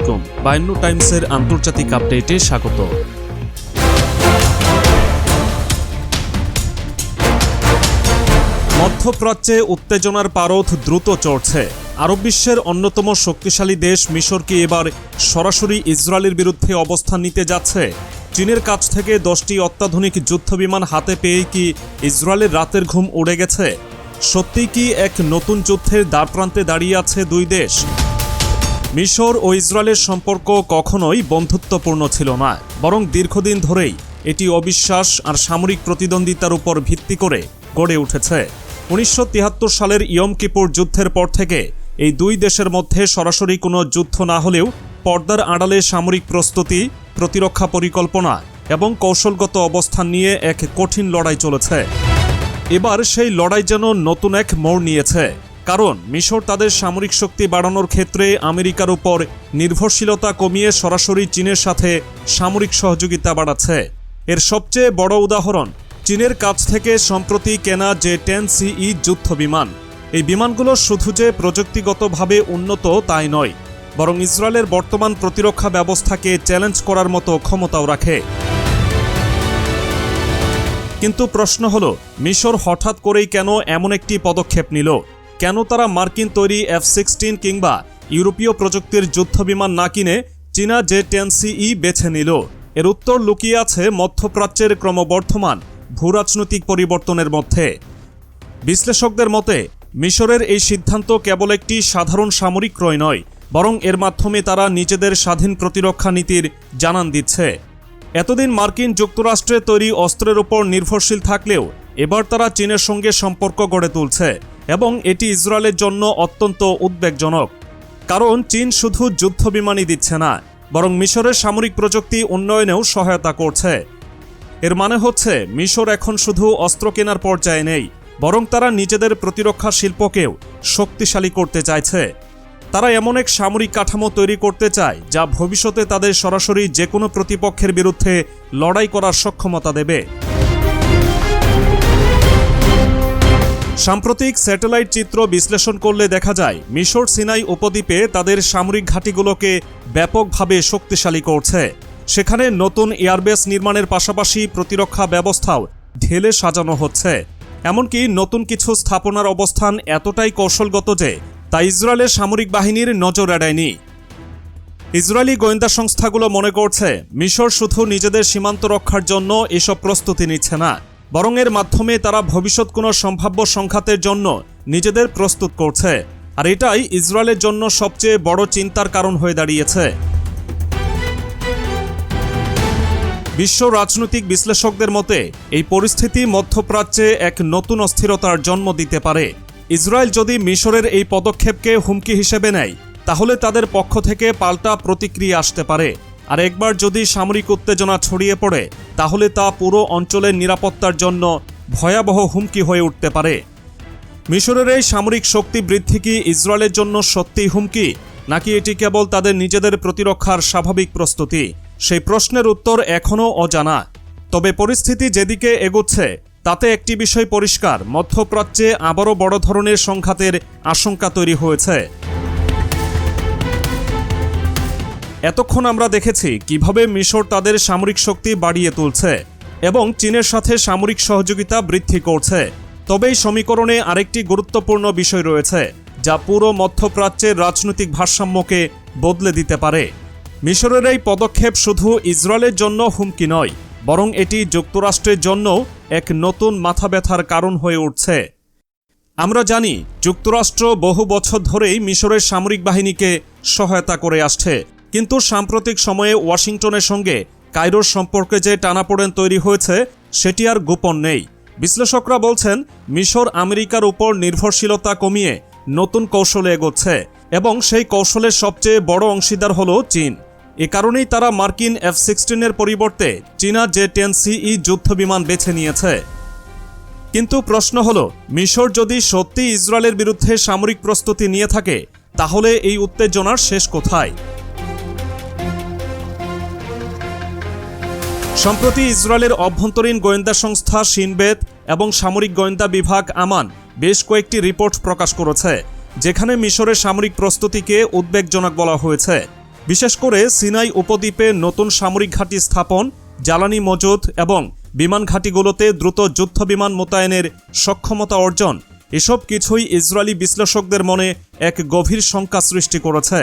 আলাইকুম বায়ান্ন টাইমসের আন্তর্জাতিক আপডেটে স্বাগত। মধ্যপ্রাচ্যে উত্তেজনার পারদ দ্রুত চড়ছে। আরব বিশ্বের অন্যতম শক্তিশালী দেশ মিশর কি এবার সরাসরি ইসরায়েলের বিরুদ্ধে অবস্থান নিতে যাচ্ছে? চীনের কাছ থেকে দশটি অত্যাধুনিক যুদ্ধবিমান হাতে পেয়েই কি ইসরায়েলের রাতের ঘুম উড়ে গেছে? সত্যিই কি এক নতুন যুদ্ধের দ্বারপ্রান্তে দাঁড়িয়ে আছে দুই দেশ? মিশর ও ইসরায়েলের সম্পর্ক কখনোই বন্ধুত্বপূর্ণ ছিল না, বরং দীর্ঘদিন ধরেই এটি অবিশ্বাস আর সামরিক প্রতিদ্বন্দ্বিতার উপর ভিত্তি করে গড়ে উঠেছে। উনিশশো তিয়াত্তর সালের ইয়ম কিপুর যুদ্ধের পর থেকে এই দুই দেশের মধ্যে সরাসরি কোনো যুদ্ধ না হলেও পর্দার আড়ালে সামরিক প্রস্তুতি, প্রতিরক্ষা পরিকল্পনা এবং কৌশলগত অবস্থান নিয়ে এক কঠিন লড়াই চলেছে। এবার সেই লড়াই যেন নতুন এক মোড় নিয়েছে। কারণ মিশর তাদের সামরিক শক্তি বাড়ানোর ক্ষেত্রে আমেরিকার উপর নির্ভরশীলতা কমিয়ে সরাসরি চীনের সাথে সামরিক সহযোগিতা বাড়াচ্ছে। এর সবচেয়ে বড় উদাহরণ চীনের কাছ থেকে সম্প্রতি কেনা যে টেন সিই যুদ্ধ বিমান। এই বিমানগুলো শুধু যে প্রযুক্তিগতভাবে উন্নত তাই নয়, বরং ইসরায়েলের বর্তমান প্রতিরক্ষা ব্যবস্থাকে চ্যালেঞ্জ করার মতো ক্ষমতাও রাখে। কিন্তু প্রশ্ন হলো, মিশর হঠাৎ করেই কেন এমন একটি পদক্ষেপ নিল? কেন তারা মার্কিন তৈরি এফ সিক্সটিন কিংবা ইউরোপীয় প্রযুক্তির যুদ্ধবিমান না কিনে চীনা জে টেন সিই বেছে নিল? এর উত্তর লুকিয়ে আছে মধ্যপ্রাচ্যের ক্রমবর্ধমান ভূরাজনৈতিক পরিবর্তনের মধ্যে। বিশ্লেষকদের মতে, মিশরের এই সিদ্ধান্ত কেবল একটি সাধারণ সামরিক ক্রয় নয়, বরং এর মাধ্যমে তারা নিজেদের স্বাধীন প্রতিরক্ষা নীতির জানান দিচ্ছে। এতদিন মার্কিন যুক্তরাষ্ট্রে তৈরি অস্ত্রের উপর নির্ভরশীল থাকলেও এবার তারা চীনের সঙ্গে সম্পর্ক গড়ে তুলছে। এবং এটি ইসরায়েলের জন্য অত্যন্ত উদ্বেগজনক। কারণ চীন শুধু যুদ্ধ বিমানই দিচ্ছে না, বরং মিশরের সামরিক প্রযুক্তি উন্নয়নেও সহায়তা করছে। এর মানে হচ্ছে, মিশর এখন শুধু অস্ত্র কেনার পর্যায়ে নেই, বরং তারা নিজেদের প্রতিরক্ষা শিল্পকেও শক্তিশালী করতে চাইছে। তারা এমন এক সামরিক কাঠামো তৈরি করতে চায়, যা ভবিষ্যতে তাদের সরাসরি যে কোনো প্রতিপক্ষের বিরুদ্ধে লড়াই করার সক্ষমতা দেবে। সাম্প্রতিক স্যাটেলাইট চিত্র বিশ্লেষণ করলে দেখা যায়, মিশর সিনাই উপদ্বীপে তাদের সামরিক ঘাঁটিগুলোকে ব্যাপকভাবে শক্তিশালী করছে। সেখানে নতুন এয়ারবেস নির্মাণের পাশাপাশি প্রতিরক্ষা ব্যবস্থাও ঢেলে সাজানো হচ্ছে। এমনকি নতুন কিছু স্থাপনার অবস্থান এতটাই কৌশলগত যে তা ইসরায়েলের সামরিক বাহিনীর নজর এড়ায়নি। ইসরায়েলি গোয়েন্দা সংস্থাগুলো মনে করছে, মিশর শুধু নিজেদের সীমান্ত রক্ষার জন্য এসব প্রস্তুতি নিচ্ছে না। বরং এর মাধ্যমে তারা ভবিষ্যৎ কোনো সম্ভাব্য সংঘাতের জন্য নিজেদের প্রস্তুত করছে। আর এটাই ইসরায়েলের জন্য সবচেয়ে বড় চিন্তার কারণ হয়ে দাঁড়িয়েছে। বিশ্ব রাজনৈতিক বিশ্লেষকদের মতে, এই পরিস্থিতি মধ্যপ্রাচ্যে এক নতুন অস্থিরতার জন্ম দিতে পারে। ইসরায়েল যদি মিশরের এই পদক্ষেপকে হুমকি হিসেবে নেয়, তাহলে তাদের পক্ষ থেকে পাল্টা প্রতিক্রিয়া আসতে পারে। আর একবার যদি সামরিক উত্তেজনা ছড়িয়ে পড়ে, তাহলে তা পুরো অঞ্চলের নিরাপত্তার জন্য ভয়াবহ হুমকি হয়ে উঠতে পারে। মিশরের এই সামরিক শক্তি বৃদ্ধি কি ইসরায়েলের জন্য সত্যিই হুমকি, নাকি এটি কেবল তাদের নিজেদের প্রতিরক্ষার স্বাভাবিক প্রস্তুতি? সেই প্রশ্নের উত্তর এখনও অজানা। তবে পরিস্থিতি যেদিকে এগোচ্ছে, তাতে একটি বিষয় পরিষ্কার, মধ্যপ্রাচ্যে আবারও বড় ধরনের সংঘাতের আশঙ্কা তৈরি হয়েছে। এতক্ষণ আমরা দেখেছি কীভাবে মিশর তাদের সামরিক শক্তি বাড়িয়ে তুলছে এবং চীনের সাথে সামরিক সহযোগিতা বৃদ্ধি করছে। তবে এই সমীকরণে আরেকটি গুরুত্বপূর্ণ বিষয় রয়েছে, যা পুরো মধ্যপ্রাচ্যের রাজনৈতিক ভারসাম্যকে বদলে দিতে পারে। মিশরের এই পদক্ষেপ শুধু ইসরায়েলের জন্য হুমকি নয়, বরং এটি যুক্তরাষ্ট্রের জন্য এক নতুন মাথা ব্যথার কারণ হয়ে উঠছে। আমরা জানি, যুক্তরাষ্ট্র বহু বছর ধরেই মিশরের সামরিক বাহিনীকে সহায়তা করে আসছে। কিন্তু সাম্প্রতিক সময়ে ওয়াশিংটনের সঙ্গে কায়রোর সম্পর্কে যে টানাপোড়েন তৈরি হয়েছে, সেটি আর গোপন নেই। বিশ্লেষকরা বলছেন, মিশর আমেরিকার উপর নির্ভরশীলতা কমিয়ে নতুন কৌশলে এগোচ্ছে এবং সেই কৌশলের সবচেয়ে বড় অংশীদার হল চীন। এ কারণেই তারা মার্কিন এফ সিক্সটিনের পরিবর্তে চীনা জে টেন সিই যুদ্ধবিমান বেছে নিয়েছে। কিন্তু প্রশ্ন হল, মিশর যদি সত্যি ইসরায়েলের বিরুদ্ধে সামরিক প্রস্তুতি নিয়ে থাকে, তাহলে এই উত্তেজনার শেষ কোথায়? সম্প্রতি ইসরায়েলের অভ্যন্তরীণ গোয়েন্দা সংস্থা সিনবেদ এবং সামরিক গোয়েন্দা বিভাগ আমান বেশ কয়েকটি রিপোর্ট প্রকাশ করেছে, যেখানে মিশরের সামরিক প্রস্তুতিকে উদ্বেগজনক বলা হয়েছে। বিশেষ করে সিনাই উপদ্বীপে নতুন সামরিক ঘাঁটি স্থাপন, জ্বালানি মজুত এবং বিমান ঘাঁটিগুলোতে দ্রুত যুদ্ধ বিমান মোতায়েনের সক্ষমতা অর্জন। এসব কিছুই ইসরায়েলি বিশ্লেষকদের মনে এক গভীর শঙ্কা সৃষ্টি করেছে।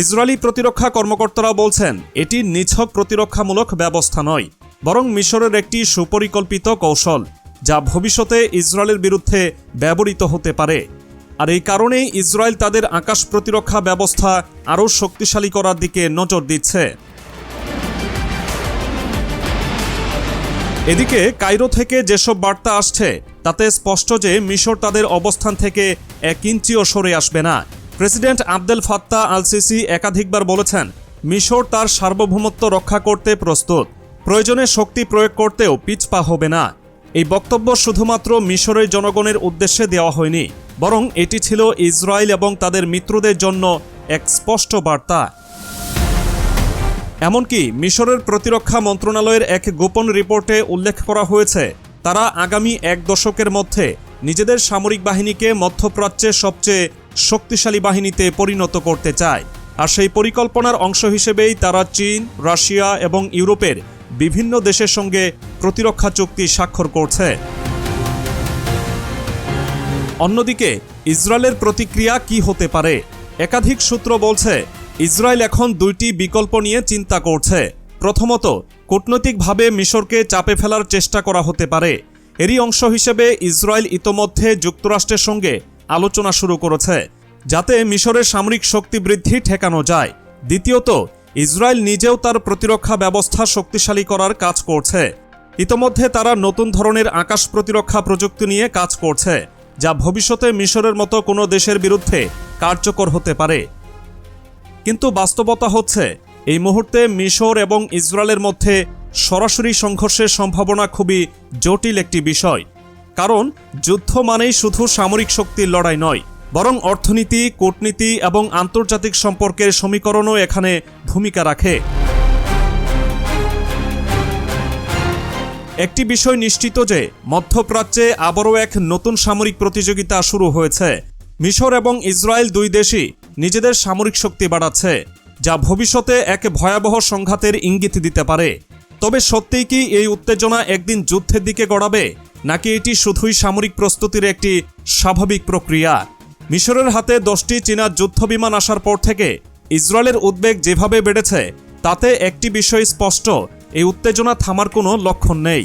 ইসরায়েলি প্রতিরক্ষা কর্মকর্তারা বলছেন, এটি নিছক প্রতিরক্ষামূলক ব্যবস্থা নয়, বরং মিশরের একটি সুপরিকল্পিত কৌশল, যা ভবিষ্যতে ইসরায়েলের বিরুদ্ধে ব্যবহৃত হতে পারে। আর এই কারণেই ইসরায়েল তাদের আকাশ প্রতিরক্ষা ব্যবস্থা আরও শক্তিশালী করার দিকে নজর দিচ্ছে। এদিকে কাইরো থেকে যেসব বার্তা আসছে, তাতে স্পষ্ট যে মিশর তাদের অবস্থান থেকে এক ইঞ্চিও সরে আসবে না। President Abdel Fattah al Sisi একাধিকবার বলেছেন, মিশর তার সার্বভৌমত্ব রক্ষা করতে প্রস্তুত। প্রয়োজনে শক্তি প্রয়োগ করতেও পিছপা হবে না। এই বক্তব্য শুধুমাত্র মিশরের জনগণের উদ্দেশ্যে দেওয়া হয়নি, বরং এটি ছিল ইসরায়েল এবং তাদের মিত্রদের জন্য এক স্পষ্ট বার্তা। এমনকি মিশরের প্রতিরক্ষা মন্ত্রণালয়ের এক গোপন রিপোর্টে উল্লেখ করা হয়েছে, তারা আগামী এক দশকের মধ্যে নিজেদের সামরিক বাহিনীকে মধ্যপ্রাচ্যের সবচেয়ে শক্তিশালী বাহিনীতে পরিণত করতে চায়। আর সেই পরিকল্পনার অংশ হিসেবেই তারা চীন, রাশিয়া এবং ইউরোপের বিভিন্ন দেশের সঙ্গে প্রতিরক্ষা চুক্তি স্বাক্ষর করছে। অন্যদিকে, ইসরায়েলের প্রতিক্রিয়া কি হতে পারে? একাধিক সূত্র বলছে, ইসরায়েল এখন দুইটি বিকল্প নিয়ে চিন্তা করছে। প্রথমত, কূটনৈতিকভাবে মিশরকে চাপে ফেলার চেষ্টা করা হতে পারে। এরই অংশ হিসেবে ইসরায়েল ইতোমধ্যে যুক্তরাষ্ট্রের সঙ্গে আলোচনা শুরু করেছে, যাতে মিশরের সামরিক শক্তি বৃদ্ধি ঠেকানো যায়। দ্বিতীয়ত, ইসরায়েল নিজেও তার প্রতিরক্ষা ব্যবস্থা শক্তিশালী করার কাজ করছে। ইতোমধ্যে তারা নতুন ধরনের আকাশ প্রতিরক্ষা প্রযুক্তি নিয়ে কাজ করছে, যা ভবিষ্যতে মিশরের মতো কোনো দেশের বিরুদ্ধে কার্যকর হতে পারে। কিন্তু বাস্তবতা হচ্ছে, এই মুহূর্তে মিশর এবং ইসরায়েলের মধ্যে সরাসরি সংঘর্ষের সম্ভাবনা খুবই জটিল একটি বিষয়। কারণ, যুদ্ধ মানেই শুধু সামরিক শক্তির লড়াই নয়, বরং অর্থনীতি, কূটনীতি এবং আন্তর্জাতিক সম্পর্কের সমীকরণও এখানে ভূমিকা রাখে। একটি বিষয় নিশ্চিত যে, মধ্যপ্রাচ্যে আবারও এক নতুন সামরিক প্রতিযোগিতা শুরু হয়েছে। মিশর এবং ইসরায়েল দুই দেশই নিজেদের সামরিক শক্তি বাড়াচ্ছে, যা ভবিষ্যতে এক ভয়াবহ সংঘাতের ইঙ্গিত দিতে পারে। তবে সত্যিই কি এই উত্তেজনা একদিন যুদ্ধের দিকে গড়াবে? নাকি এটি শুধুই সামরিক প্রস্তুতির একটি স্বাভাবিক প্রক্রিয়া? মিশরের হাতে দশটি চীনা যুদ্ধবিমান আসার পর থেকে ইসরায়েলের উদ্বেগ যেভাবে বেড়েছে, তাতে একটি বিষয় স্পষ্ট, এই উত্তেজনা থামার কোনো লক্ষণ নেই।